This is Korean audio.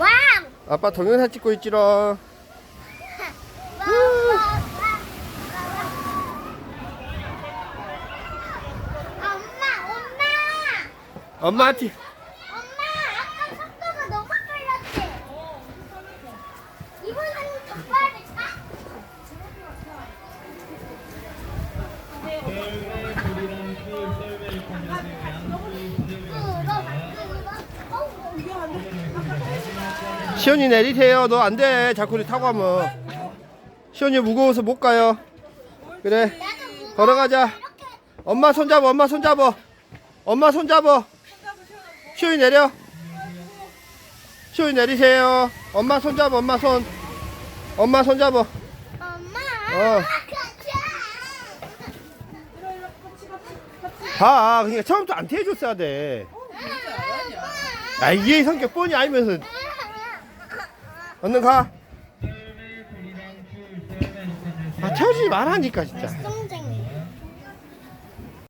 와우. 아빠 동영상 찍고 있지롱. 엄마, 엄마, 엄마한테 시온이 내리세요. 너 안 돼. 자꾸 타고 하면. 시온이 무거워서 못 가요. 그래. 걸어가자. 엄마 손 잡아. 엄마 손 잡아. 엄마 손 잡아. 시온이 내려. 시온이 내리세요. 엄마 손 잡아. 엄마 손. 엄마 손 잡아. 엄마, 어. 가. 그러니까 처음부터 안 태워줬어야 돼. 아, 이게 성격 뻔히 알면서. 얼른 가. 아, 태워주지 말라니까, 진짜.